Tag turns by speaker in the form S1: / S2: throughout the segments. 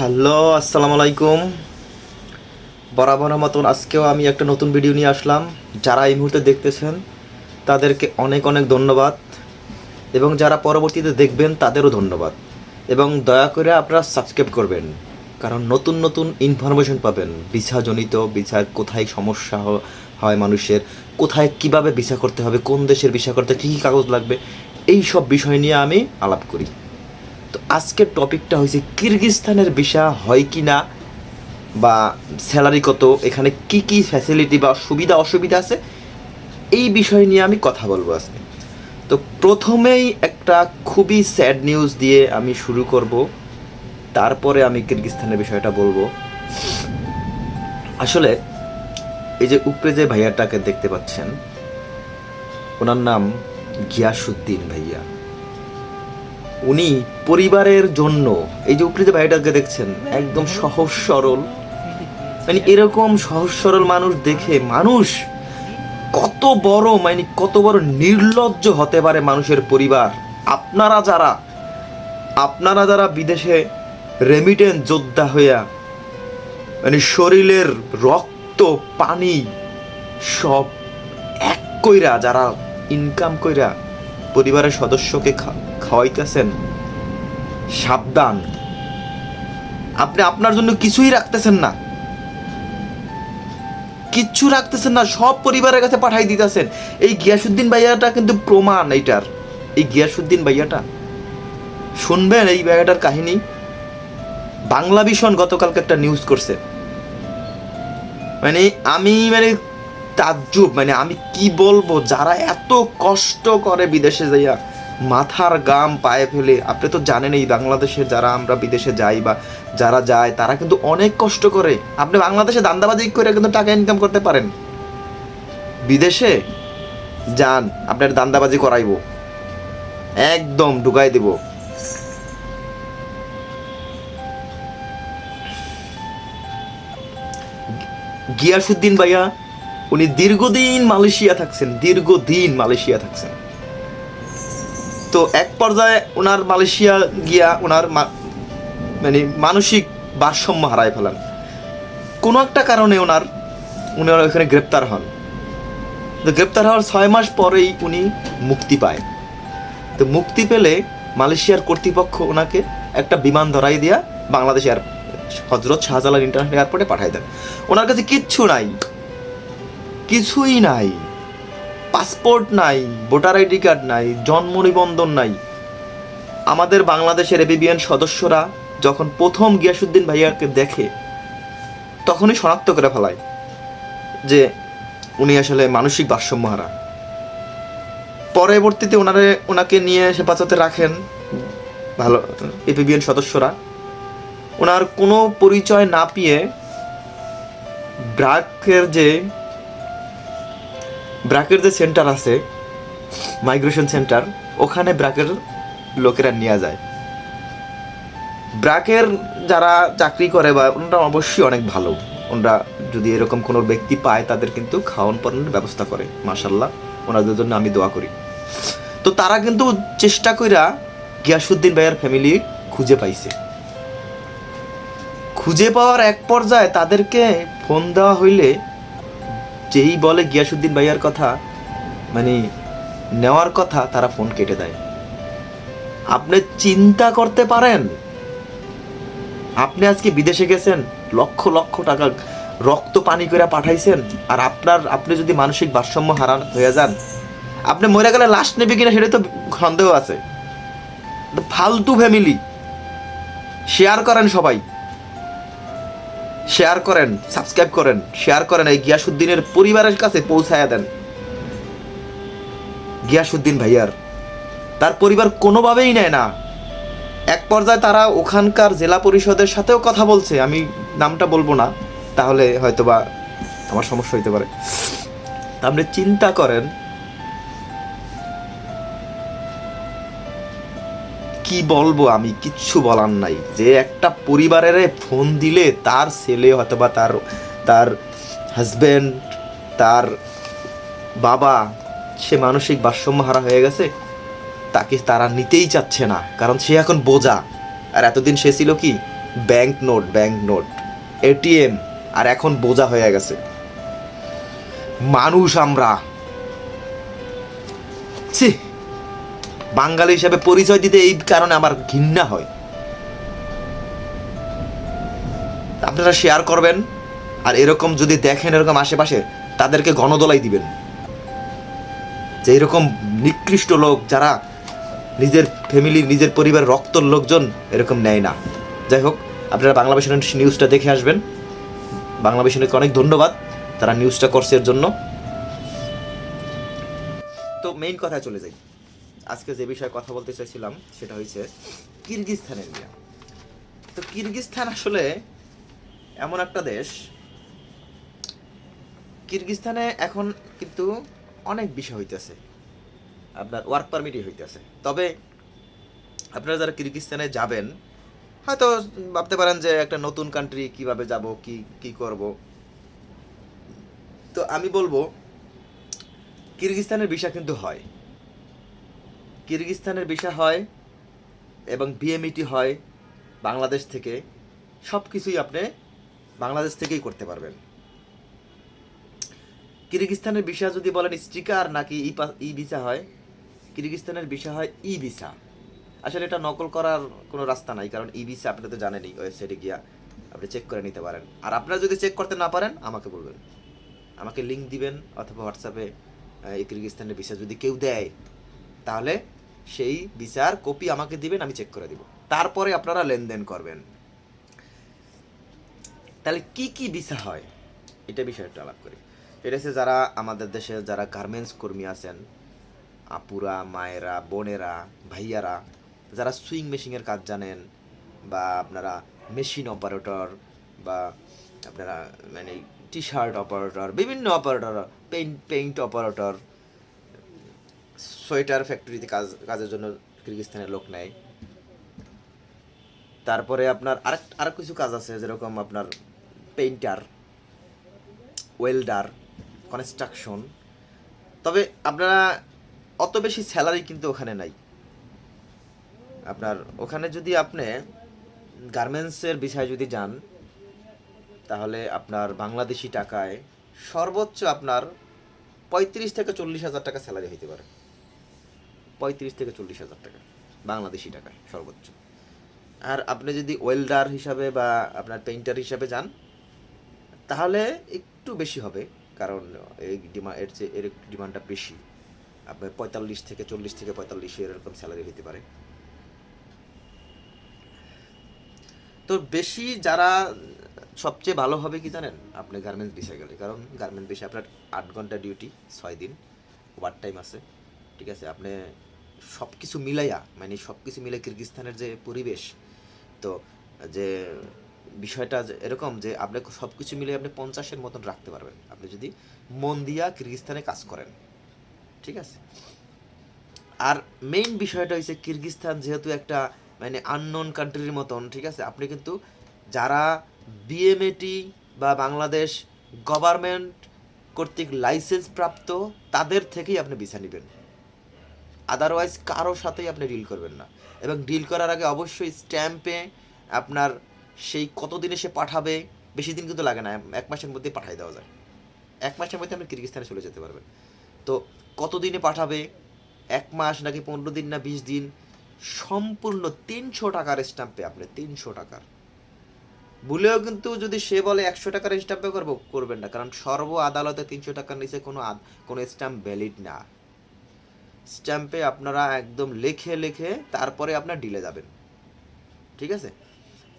S1: Hello, আসসালামু আলাইকুম। বরাবর মতন আজকেও আমি একটা নতুন ভিডিও নিয়ে আসলাম। যারা এই মুহূর্তে দেখতেছেন, তাদেরকে অনেক অনেক ধন্যবাদ। এবং যারা পরবর্তীতে দেখবেন, তাদেরও ধন্যবাদ। এবং দয়া করে আপনারা সাবস্ক্রাইব করবেন। কারণ নতুন নতুন ইনফরমেশন পাবেন। ভিসাজনিত, ভিসার কোথায় সমস্যা হয় মানুষের, কোথায় কীভাবে ভিসা করতে হবে, কোন দেশের ভিসা করতে কী কী কাগজ লাগবে এই সব বিষয় নিয়ে আমি আলাপ করি। তো আজকের টপিকটা হয়েছে কিরগিস্তানের ভিসা হয় কি না বা স্যালারি কত, এখানে কি কি ফ্যাসিলিটি বা সুবিধা, অসুবিধা আছে, এই বিষয় নিয়ে আমি কথা বলব আজকে। তো প্রথমেই একটা খুবই স্যাড নিউজ দিয়ে আমি শুরু করব, তারপরে আমি কিরগিস্তানের বিষয়টা বলব। আসলে, এই যে উপরে যে ভাইয়াটাকে দেখতে পাচ্ছেন, ওনার নাম গিয়াসুদ্দিন ভাইয়া। উনি পরিবারের জন্য, এই যে উপরে যে ভাইটাকে দেখছেন, একদম সহজ সরল। মানে এরকম সহজ সরল মানুষ দেখে মানুষ কত বড় মানে কত বড় নির্লজ্জ হতে পারে মানুষের পরিবার। আপনারা যারা আপনারা যারা বিদেশে রেমিটেন্স যোদ্ধা হইয়া মানে শরীরের রক্ত, পানি সব এক কইরা, যারা ইনকাম কইরা পরিবারের সদস্যকে খা- খাওয়াইতেছেন। সাবধান। আপনি আপনার জন্য কিছুই রাখতেছেন না। কিচ্ছু রাখতেছেন না, সব পরিবারের কাছে পাঠাই দিতেছেন। এই গিয়াসুদ্দিন ভাইয়াটা কিন্তু প্রমাণ এইটার। এই গিয়াসুদ্দিন ভাইয়াটা। শুনবেন এই ভাইয়াটার কাহিনী? বাংলা ভীষণ গতকালকে একটা নিউজ করছে। মানে আমি মানে তাজ্জুব মানে আমি কি বলব? যারা এত কষ্ট করে বিদেশে যাইয়া মাথার গাম পায়ে ফেলে। আপনি তো জানেন এই বাংলাদেশের যারা আমরা বিদেশে যাই বা যারা যায়, তারা কিন্তু অনেক কষ্ট করে। আপনি বাংলাদেশে দান্দাবাজি করে কিন্তু টাকা ইনকাম করতে পারেন। বিদেশে যান, আপনার দান্দাবাজি করাইবো। একদম ঢুকাই দেব। গিয়াসুদ্দিন ভাইয়া, উনি দীর্ঘদিন মালয়েশিয়া থাকছেন, দীর্ঘদিন মালয়েশিয়া থাকছেন। তো এক পর্যায়ে ওনার মালয়েশিয়া গিয়া ওনার মানে মানসিক ভারসাম্য হারায় ফেলেন। কোনো একটা কারণে ওনার উনি ওখানে গ্রেপ্তার হন। তো গ্রেপ্তার হওয়ার ছয় মাস পরেই উনি মুক্তি পায়। তো মুক্তি পেলে মালয়েশিয়ার কর্তৃপক্ষ ওনাকে একটা বিমান ধরাই দিয়া বাংলাদেশ এয়ার হজরত শাহজালাল ইন্টারন্যাশনাল এয়ারপোর্টে পাঠাই দেন। ওনার কাছে কিচ্ছু নাই। কিছুই নাই। পাসপোর্ট নাই, ভোটার আইডি কার্ড নাই, জন্ম নিবন্ধন নাই। আমাদের বাংলাদেশের এবিবিএন সদস্যরা যখন প্রথম গিয়াসুদ্দিন ভাইয়াকে দেখে, তখনই শনাক্ত করে ফেলায় যে উনি আসলে মানসিক ভারসাম্য হারা। পরবর্তীতে ওনারে, ওনাকে নিয়ে হেফাজতে রাখেন ভালো এপিবিএন সদস্যরা। ওনার কোনো পরিচয় না পেয়ে ব্রাকের যে ব্রাকের যে সেন্টার আছে মাইগ্রেশন সেন্টার ওখানে ব্রাকের লোকেরা নিয়ে যায়। ব্রাকের যারা চাকরি করে বা ওনারা অবশ্যই অনেক ভালো। ওনারা যদি এরকম কোনো ব্যক্তি পায়, তাদের কিন্তু খাওয়ান পরানোর ব্যবস্থা করে মাসাল্লাহ ওনাদের জন্য আমি দোয়া করি। তো তারা কিন্তু চেষ্টা কইরা গিয়াসুদ্দিন ভাইয়ার ফ্যামিলি খুঁজে পাইছে। খুঁজে পাওয়ার এক পর্যায়ে তাদেরকে ফোন দেওয়া হইলে যেই বলে গিয়াসুদ্দিন ভাইয়ার কথা মানে নেওয়ার কথা, তারা ফোন কেটে দেয়। আপনি চিন্তা করতে পারেন? আপনি আজকে বিদেশে গেছেন, লক্ষ লক্ষ টাকা রক্ত পানি করে পাঠাইছেন, আর আপনার, আপনি যদি মানসিক ভারসাম্য হারান হয়ে যান, আপনি মরে গেলে লাস্ট নেবে কিনা সেটা তো সন্দেহ আছে। ফালতু ফ্যামিলি শেয়ার করেন সবাই। শেয়ার করেন, সাবস্ক্রাইব করেন, শেয়ার করেন, এই গিয়াসুদ্দিনের পরিবারের কাছে পৌঁছায়া দেন। গিয়াসুদ্দিন ভাইয়ার, তার পরিবার কোনোভাবেই নেয় না। এক পর্যায়ে তারা ওখানকার জেলা পরিষদের সাথেও কথা বলছে, আমি নামটা বলব না, তাহলে হয়তোবা আমার সমস্যা হইতে পারে। আপনি চিন্তা করেন কি বলব আমি? কিচ্ছু বলার নাই। যে একটা পরিবারের ফোন দিলে তার ছেলে অথবা তার তার হাজব্যান্ড তার বাবা, সে মানসিক ভারসাম্য হারা হয়ে গেছে, তাকে তারা নিতেই চাচ্ছে না। কারণ সে এখন বোঝা। আর এতদিন সে ছিল কি? Bank note bank note ATM আর এখন বোঝা হয়ে গেছে। মানুষ আমরা। ছি! বাঙালি হিসাবে পরিচয় দিতে এই কারণে আমার ঘৃণা হয়। আপনারা শেয়ার করবেন, আর এরকম যদি দেখেন এরকম আশেপাশে, তাদেরকে গণদলাই দিবেন। যে এরকম নিকৃষ্ট লোক যারা নিজের ফ্যামিলির নিজের পরিবারের রক্তর লোকজন, এরকম নেয় না। যাই হোক, আপনারা বাংলা ভাষার নিউজটা দেখে আসবেন। বাংলা ভাষাকে অনেক ধন্যবাদ, তারা নিউজটা করছে এর জন্য। তো মেইন কথায় চলে যাই। আজকে যে বিষয়ে কথা বলতে চাইছিলাম, সেটা হয়েছে কিরগিজস্তানের নিয়ে তো কিরগিজস্তান আসলে এমন একটা দেশ, কিরগিজস্তানে এখন কিন্তু অনেক বিষয় হইতেছে। আপনার ওয়ার্ক পারমিটই হইতেছে। তবে আপনারা যারা কিরগিজস্তানে যাবেন, হয়তো ভাবতে পারেন যে একটা নতুন কান্ট্রি কীভাবে যাব, কি কি করব। তো আমি বলব, কিরগিজস্তানের ভিসা কিন্তু হয়। কিরগিজস্তানের ভিসা হয় এবং বিএমইটি হয় বাংলাদেশ থেকে সব কিছুই আপনি বাংলাদেশ থেকেই করতে পারবেন। কিরগিজস্তানের ভিসা যদি বলেন স্টিকার নাকি ই ই ভিসা হয় কিরগিজস্তানের ভিসা হয় ই ভিসা। আসলে এটা নকল করার কোনো রাস্তা নাই, কারণ ই ভিসা আপনি তো জানেনই, ওয়েবসাইটে গিয়া আপনি চেক করে নিতে পারেন। আর আপনারা যদি চেক করতে না পারেন, আমাকে বলবেন। আমাকে লিঙ্ক দিবেন, অথবা হোয়াটসঅ্যাপে এই কিরগিজস্তানের ভিসা যদি কেউ দেয়, তাহলে সেই ভিসার কপি আমাকে দিবেন, আমি চেক করে দিব। তারপরে আপনারা লেনদেন করবেন। তাহলে কি কি ভিসা হয়? এটা বিষয়ে একটু আলাপ করি। এটা হচ্ছে যারা আমাদের দেশে যারা গার্মেন্টস কর্মী আছেন, আপুরা, মায়েরা, বোনেরা, ভাইয়ারা, যারা সুইং মেশিনের কাজ জানেন বা আপনারা মেশিন অপারেটর বা আপনারা মানে টি শার্ট অপারেটর বিভিন্ন operator paint paint operator sweater ফ্যাক্টরিতে কাজ, কাজের জন্য কিরগিস্তানের লোক নেয়। তারপরে আপনার আরেক আরেক কিছু কাজ আছে, যেরকম আপনার পেইন্টার, ওয়েল্ডার, কনস্ট্রাকশন। তবে আপনারা অত বেশি স্যালারি কিন্তু ওখানে নাই। আপনার ওখানে যদি আপনি গার্মেন্টসের বিষয়ে যদি যান, তাহলে আপনার বাংলাদেশি টাকায় সর্বোচ্চ আপনার পঁয়ত্রিশ থেকে চল্লিশ হাজার টাকা স্যালারি হইতে পারে। পঁয়ত্রিশ থেকে চল্লিশ হাজার টাকা, বাংলাদেশি টাকায় সর্বোচ্চ। আর আপনি যদি ওয়েল্ডার হিসাবে বা আপনার পেইন্টার হিসাবে যান, তাহলে একটু বেশি হবে, কারণ এই ডিমান্ড এর চেয়ে, এর ডিমান্ডটা বেশি। আপনার পঁয়তাল্লিশ থেকে চল্লিশ থেকে পঁয়তাল্লিশ এরকম স্যালারি হতে পারে। তো বেশি যারা সবচেয়ে ভালো হবে কি জানেন? আপনি গার্মেন্টস বিষয়ে গেলে কারণ গার্মেন্টস বিষয়ে আপনার আট ঘণ্টা ডিউটি ছয় দিন ওভার টাইম আছে, ঠিক আছে? আপনি সব কিছু মিলাইয়া মানে সব কিছু মিলে কিরগিস্তানের যে পরিবেশ, তো যে বিষয়টা এরকম যে আপনি সব কিছু মিলে আপনি পঞ্চাশের মতন রাখতে পারবেন। আপনি যদি মন দিয়া কিরগিস্তানে কাজ করেন। ঠিক আছে? আর মেইন বিষয়টা হচ্ছে কিরগিস্তান যেহেতু একটা মানে আননোন কান্ট্রির মতন, ঠিক আছে? আপনি কিন্তু যারা বিএমএটি বা বাংলাদেশ গভর্নমেন্ট কর্তৃক লাইসেন্স প্রাপ্ত, তাদের থেকেই আপনি ভিসা নেবেন। আদারওয়াইজ কারও সাথেই আপনি ডিল করবেন না। এবং ডিল করার আগে অবশ্যই স্ট্যাম্পে আপনার সেই কতদিনে সে পাঠাবে, বেশি দিন কিন্তু লাগে না, এক মাসের মধ্যেই পাঠিয়ে দেওয়া যায়। এক মাসের মধ্যে আপনি কিরগিস্তানে চলে যেতে পারবেন। তো কতদিনে পাঠাবে, এক মাস নাকি পনেরো দিন না বিশ দিন, সম্পূর্ণ তিনশো টাকার স্ট্যাম্পে আপনি, তিনশো টাকার। ভুলেও কিন্তু যদি সে বলে একশো টাকার স্ট্যাম্পে করব, করবেন না। কারণ সর্ব আদালতে তিনশো টাকার নিচে কোনো কোনো স্ট্যাম্প ভ্যালিড না। স্ট্যাম্পে আপনারা একদম লেখে লেখে তারপরে আপনার ডিলে যাবেন। ঠিক আছে?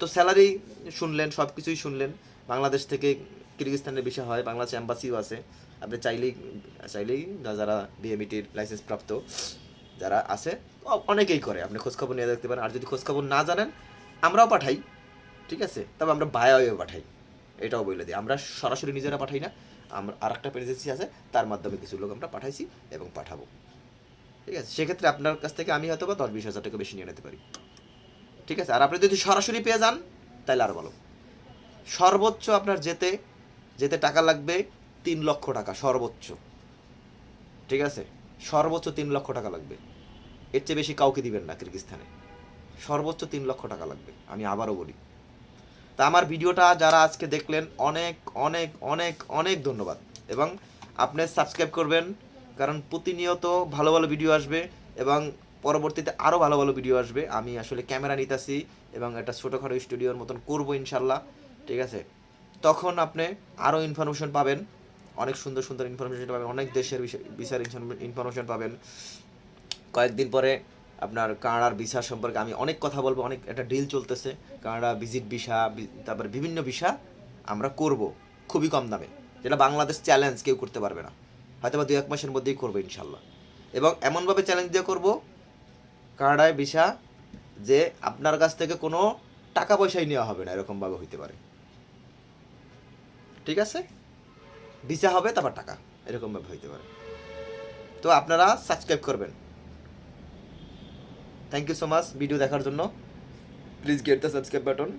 S1: তো স্যালারি শুনলেন সব কিছুই শুনলেন। বাংলাদেশ থেকে কিরগিস্তানের বিষয় হয়, বাংলাদেশ অ্যাম্বাসিও আছে। আপনি চাইলেই চাইলেই যারা বিএমইটির লাইসেন্স প্রাপ্ত, যারা আছে অনেকেই করে। আপনি খোঁজখবর নিয়ে দেখতে পারেন। আর যদি খোঁজখবর না জানেন, আমরাও পাঠাই। ঠিক আছে? তবে আমরা বায়াও পাঠাই। এটাও বলে দিই। আমরা সরাসরি নিজেরা পাঠাই না। আমরা আর একটা এজেন্সি আছে, তার মাধ্যমে কিছু লোক আমরা পাঠাইছি এবং পাঠাবো। ঠিক আছে? সেক্ষেত্রে আপনার কাছ থেকে আমি হয়তো বা দশ বিশ হাজার টাকা বেশি নিয়ে নিতে পারি। ঠিক আছে? আর আপনি যদি সরাসরি পেয়ে যান তাহলে আর ভালো। সর্বোচ্চ আপনার যেতে যেতে টাকা লাগবে তিন লক্ষ টাকা, সর্বোচ্চ। ঠিক আছে? সর্বোচ্চ তিন লক্ষ টাকা লাগবে। এর চেয়ে বেশি কাউকে দিবেন না কিরগিস্তানে সর্বোচ্চ তিন লক্ষ টাকা লাগবে, আমি আবারও বলি। তা আমার ভিডিওটা যারা আজকে দেখলেন, অনেক অনেক অনেক অনেক ধন্যবাদ। এবং আপনি সাবস্ক্রাইব করবেন কারণ প্রতিনিয়ত ভালো ভালো ভিডিও আসবে এবং পরবর্তীতে আরও ভালো ভালো ভিডিও আসবে। আমি আসলে ক্যামেরা নিতেছি এবং একটা ছোটোখাটো স্টুডিওর মতন করব ইনশাল্লাহ, ঠিক আছে? তখন আপনি আরও ইনফরমেশন পাবেন, অনেক সুন্দর সুন্দর ইনফরমেশন পাবেন, অনেক দেশের বিচার ইনফরমেশন পাবেন। কয়েকদিন পরে আপনার কানাডার ভিসা সম্পর্কে আমি অনেক কথা বলব, অনেক একটা ডিল চলতেছে। কানাডা ভিজিট ভিসা তারপর বিভিন্ন ভিসা আমরা করব, খুবই কম দামে। যেটা বাংলাদেশ চ্যালেঞ্জ কেউ করতে পারবে না। হয়তো বা দু এক মাসের মধ্যেই করব ইনশাল্লাহ। এবং এমনভাবে চ্যালেঞ্জ দিয়ে করব, কানাডায় ভিসা যে আপনার কাছ থেকে কোনো টাকা পয়সাই নেওয়া হবে না, এরকমভাবে হইতে পারে। ঠিক আছে? ভিসা হবে, তারপর টাকা, এরকমভাবে হইতে পারে। তো আপনারা সাবস্ক্রাইব করবেন। Thank you so much video দেখার জন্য। Please get the subscribe button